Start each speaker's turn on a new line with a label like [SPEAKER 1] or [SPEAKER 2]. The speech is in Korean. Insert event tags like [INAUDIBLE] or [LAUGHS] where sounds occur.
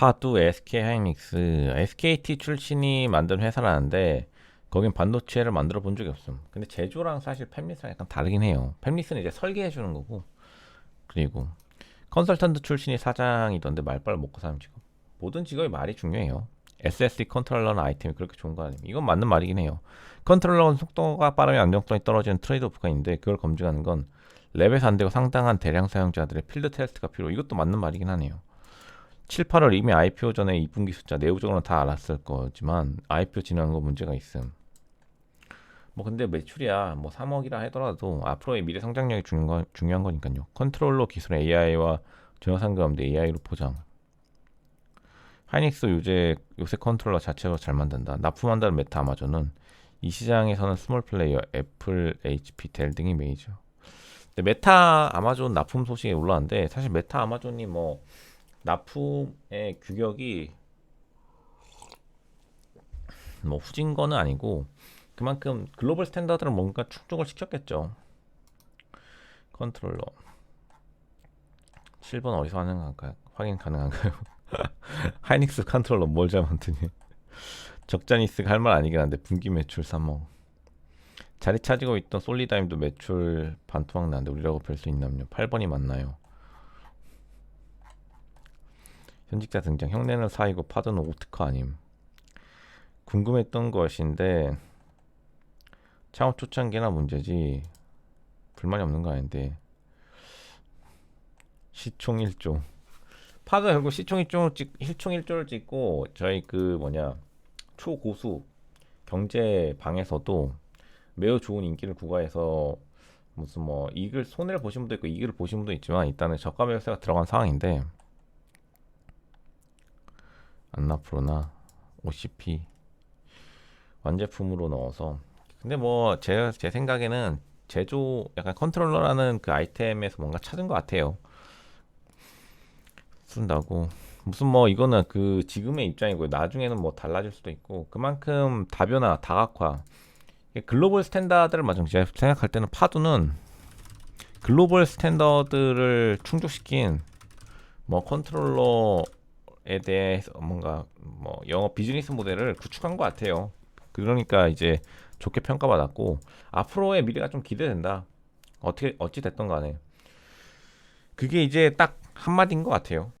[SPEAKER 1] 파두 SK 하이닉스 SKT 출신이 만든 회사라는데 거긴 반도체를 만들어 본 적이 없음. 근데 제조랑 사실 팹리스랑 약간 다르긴 해요. 팹리스는 이제 설계해 주는 거고 그리고 컨설턴트 출신이 사장이던데 말빨 먹고 사는 직업. 모든 직업이 말이 중요해요. SSD 컨트롤러는 아이템이 그렇게 좋은 거 아니에요. 이건 맞는 말이긴 해요. 컨트롤러는 속도가 빠르면 안정성이 떨어지는 트레이드오프가 있는데 그걸 검증하는 건 랩에서 안 되고 상당한 대량 사용자들의 필드 테스트가 필요. 이것도 맞는 말이긴 하네요. 7, 8월 이미 IPO 전에 2분기 숫자 내부적으로는 다 알았을 거지만 IPO 진행한 거 문제가 있음. 뭐 근데 매출이야 뭐 3억이라 하더라도 앞으로의 미래 성장력이 중요한, 거, 중요한 거니까요. 컨트롤러 기술 AI와 전화상 가운데 AI로 포장. 하이닉스 요새 요새 컨트롤러 자체가 잘 만든다. 납품한다는 메타 아마존은 이 시장에서는 스몰 플레이어 애플, HP, 델 등이 메이저. 근데 메타 아마존 납품 소식이 올라왔는데 사실 메타 아마존이 뭐 납품의 규격이 뭐 후진 거는 아니고 그만큼 글로벌 스탠다드를 뭔가 충족을 시켰겠죠. 컨트롤러 7번 어디서 가능한가요? 확인 가능한가요? [LAUGHS] 하이닉스 컨트롤러 뭘 잘만드니? 적자니스가 할 말 아니긴 한데 분기 매출 3억 자리 차지고 있던 솔리다임도 매출 반토막 나는데 우리라고 별 수 있나요? 8번이 맞나요? 현직자 등장. 형내는 사이고 파드는 오트카 아님. 궁금했던 것인데 창업 초창기나 문제지 불만이 없는 거 아닌데. 시총 1조. 파드 결국 시총 1조를 찍 시총 1조를 찍고 저희 그 뭐냐 초고수 경제 방에서도 매우 좋은 인기를 구가해서 무슨 뭐 이익을 손해를 보신 분도 있고 이익을 보신 분도 있지만 일단은 저가 매수세가 들어간 상황인데 안나프로나 OCP 완제품으로 넣어서. 근데 뭐 제 제 생각에는 제조 약간 컨트롤러라는 그 아이템에서 뭔가 찾은 것 같아요. 쓴다고. 무슨 뭐 이거는 그 지금의 입장이고 나중에는 뭐 달라질 수도 있고. 그만큼 다변화 다각화. 글로벌 스탠다드를 맞은 제가 생각할 때는 파두는 글로벌 스탠다드를 충족시킨 뭐 컨트롤러에 대해서 뭔가 뭐 영업 비즈니스 모델을 구축한 것 같아요. 그러니까 이제 좋게 평가받았고 앞으로의 미래가 좀 기대된다. 어떻게 어찌 됐던 간에 그게 이제 딱 한마디인 것 같아요.